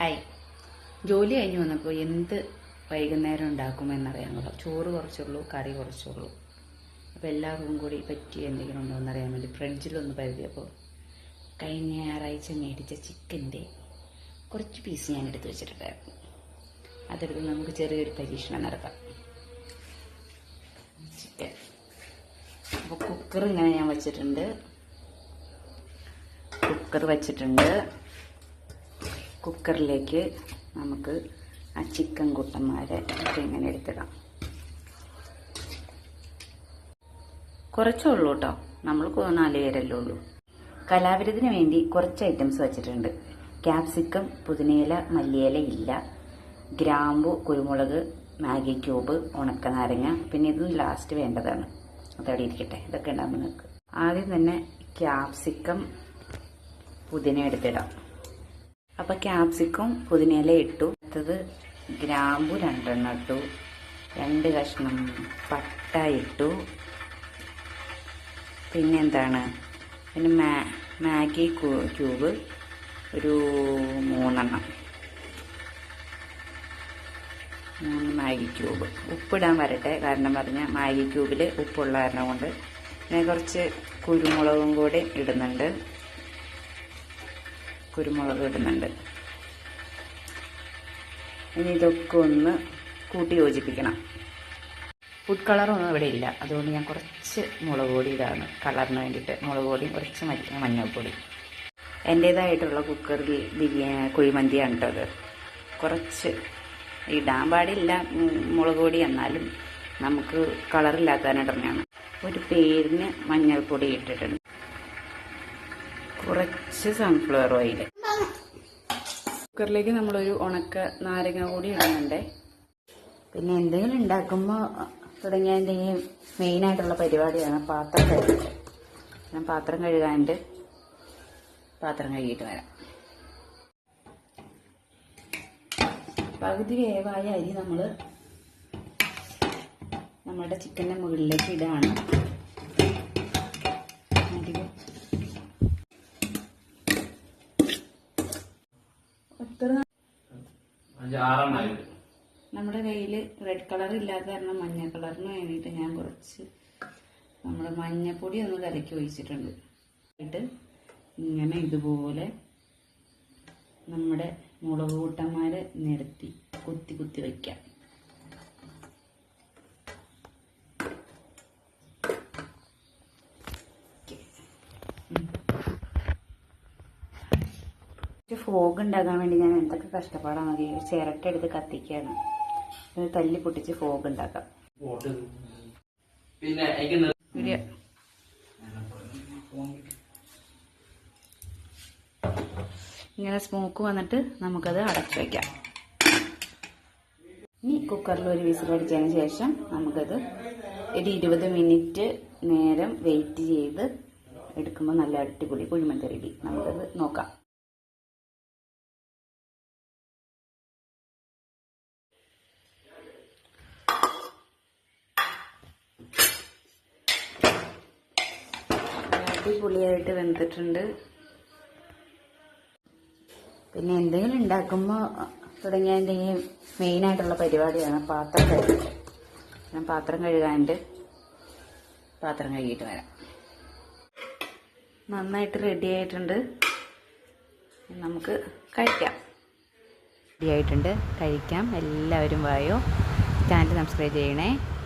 Hi. ജോലി കഴിഞ്ഞ് വന്നപ്പോൾ എന്ത് വൈകുന്നേരം ഉണ്ടാക്കുമെന്നറിയാമല്ലോ ചോറ് കുറച്ചുള്ളൂ കറി കുറച്ചുള്ളൂ അപ്പോൾ എല്ലാവർക്കും കൂടി പറ്റിയ എന്തെങ്കിലും ഉണ്ടോ എന്നറിയാൻ വേണ്ടി ഫ്രിഡ്ജിലൊന്ന് പരിധിയപ്പോൾ കഴിഞ്ഞ ഞായറാഴ്ച മേടിച്ച ചിക്കന്റെ കുറച്ച് പീസ് ഞാൻ എടുത്ത് വെച്ചിട്ടുണ്ടായിരുന്നു. അതെടുത്ത് നമുക്ക് ചെറിയൊരു പരീക്ഷണം നടത്താം. ചിക്കൻ. അപ്പോൾ കുക്കർ ഇങ്ങനെ ഞാൻ വെച്ചിട്ടുണ്ട്. കുക്കർ വെച്ചിട്ടുണ്ട്. കുക്കറിലേക്ക് നമുക്ക് ആ ചിക്കൻ കുട്ടന്മാരെ ഇങ്ങനെ എടുത്തിടാം. കുറച്ചേ ഉള്ളൂ കേട്ടോ നമ്മൾ നാല് പേരല്ലേ ഉള്ളൂ. കലാവിരുതിന് വേണ്ടി കുറച്ച് ഐറ്റംസ് വെച്ചിട്ടുണ്ട്. ക്യാപ്സിക്കം പുതിനയില മല്ലിയില ഇല്ല. ഗ്രാമ്പു കുരുമുളക് മാഗി ക്യൂബ് ഉണക്ക നാരങ്ങ പിന്നെ ഇതും ലാസ്റ്റ് വേണ്ടതാണ്. അതവിടെ ഇരിക്കട്ടെ. ഇതൊക്കെ ഉണ്ടാകുമ്പോൾ നിങ്ങൾക്ക്. ആദ്യം തന്നെ ക്യാപ്സിക്കം പുതിന എടുത്തിടാം. അപ്പൊ ക്യാപ്സിക്കും പുതിനയില ഇട്ടു. അടുത്തത് ഗ്രാമ്പു രണ്ടെണ്ണം ഇട്ടു. രണ്ട് കഷ്ണം പട്ട ഇട്ടു. പിന്നെന്താണ് പിന്നെ മാ മാഗി ക്യൂബ് ഒരു മൂന്നെണ്ണം. മൂന്ന് മാഗി ക്യൂബ്. ഉപ്പിടാൻ വരട്ടെ. കാരണം പറഞ്ഞ മാഗി ക്യൂബിൽ ഉപ്പുള്ള കാരണം കൊണ്ട്. പിന്നെ കുറച്ച് കുരുമുളകും കൂടി ഇടുന്നുണ്ട്. കുരുമുളക് ഇടുന്നുണ്ട്. ഇനി ഇതൊക്കെ ഒന്ന് കൂട്ടി യോജിപ്പിക്കണം. ഫുഡ് കളറൊന്നും ഇവിടെ ഇല്ല. അതുകൊണ്ട് ഞാൻ കുറച്ച് മുളക് പൊടി ഇതാണ്. കളറിന് വേണ്ടിയിട്ട് മുളക് പൊടിയും കുറച്ച് മഞ്ഞ- മഞ്ഞൾപ്പൊടി. എന്റേതായിട്ടുള്ള കുക്കറിൽ കുഴിമന്തിയാണ് കേട്ടോ അത്. കുറച്ച് ഇടാൻ പാടില്ല മുളക് പൊടി എന്നാലും നമുക്ക് കളറില്ലാത്തതിനിടണയാണ് ഒരു പേരിന് മഞ്ഞൾപ്പൊടി ഇട്ടിട്ടുണ്ട്. കുറച്ച് സൺഫ്ലവർ ഓയിൽ കുക്കറിലേക്ക് നമ്മളൊരു ഉണക്ക നാരങ്ങ കൂടി ഇടുന്നുണ്ടേ. പിന്നെ എന്തെങ്കിലും ഉണ്ടാക്കുമ്പോൾ തുടങ്ങിയതിന്റെ ഈ മെയിനായിട്ടുള്ള പരിപാടിയാണ് പാത്രം കഴുകുക ഞാൻ പാത്രം കഴുകാണ്ട് പാത്രം കഴുകിയിട്ട് വരാം. പകുതി വേവായ അരി നമ്മൾ നമ്മുടെ ചിക്കന്റെ മുകളിലേക്ക് ഇടാണ്. നമ്മുടെ കയ്യിൽ റെഡ് കളർ ഇല്ലാത്ത കാരണം മഞ്ഞ കളറിന് വേണ്ടിയിട്ട് ഞാൻ കുറച്ച് നമ്മുടെ മഞ്ഞപ്പൊടി ഒന്ന് കലക്കി ഒഴിച്ചിട്ടുണ്ട്. എന്നിട്ട് ഇങ്ങനെ ഇതുപോലെ നമ്മുടെ മുളക് കൂട്ടന്മാരെ നിരത്തി കുത്തി കുത്തി വയ്ക്കാം ഫോഗ് ഉണ്ടാക്കാൻ വേണ്ടി ഞാൻ എന്തൊക്കെ കഷ്ടപ്പാടാണ് മതി ചിരട്ട എടുത്ത് കത്തിക്കുകയാണ്. ഇത് തല്ലി പൊട്ടിച്ച് ഫോഗ് ഉണ്ടാക്കാം. പിന്നെ ഇങ്ങനെ സ്മോക്ക് വന്നിട്ട് നമുക്കത് അടച്ചു വയ്ക്കാം ഇനി കുക്കറിൽ ഒരു വിസിൽ അടിച്ചതിന് ശേഷം നമുക്കത് ഒരു ഇരുപത് മിനിറ്റ് നേരം വെയിറ്റ് ചെയ്ത് എടുക്കുമ്പോൾ നല്ല അടിപൊളി കുഴിമന്തി റെഡി. നമുക്കത് നോക്കാം. അടിപൊളിയായിട്ട് വെന്തിട്ടുണ്ട്. പിന്നെ എന്തെങ്കിലും ഉണ്ടാക്കുമ്പോൾ തുടങ്ങിയതിന്റെ ഈ മെയിനായിട്ടുള്ള പരിപാടിയാണ് പാത്രം കഴുകാൻ ഞാൻ പാത്രം കഴുകാണ്ട് പാത്രം കഴുകിയിട്ട് വരാം. നന്നായിട്ട് റെഡി ആയിട്ടുണ്ട്. നമുക്ക് കഴിക്കാം. റെഡി ആയിട്ടുണ്ട്. കഴിക്കാം. എല്ലാവരും വായോ. ചാനൽ സബ്സ്ക്രൈബ് ചെയ്യണേ.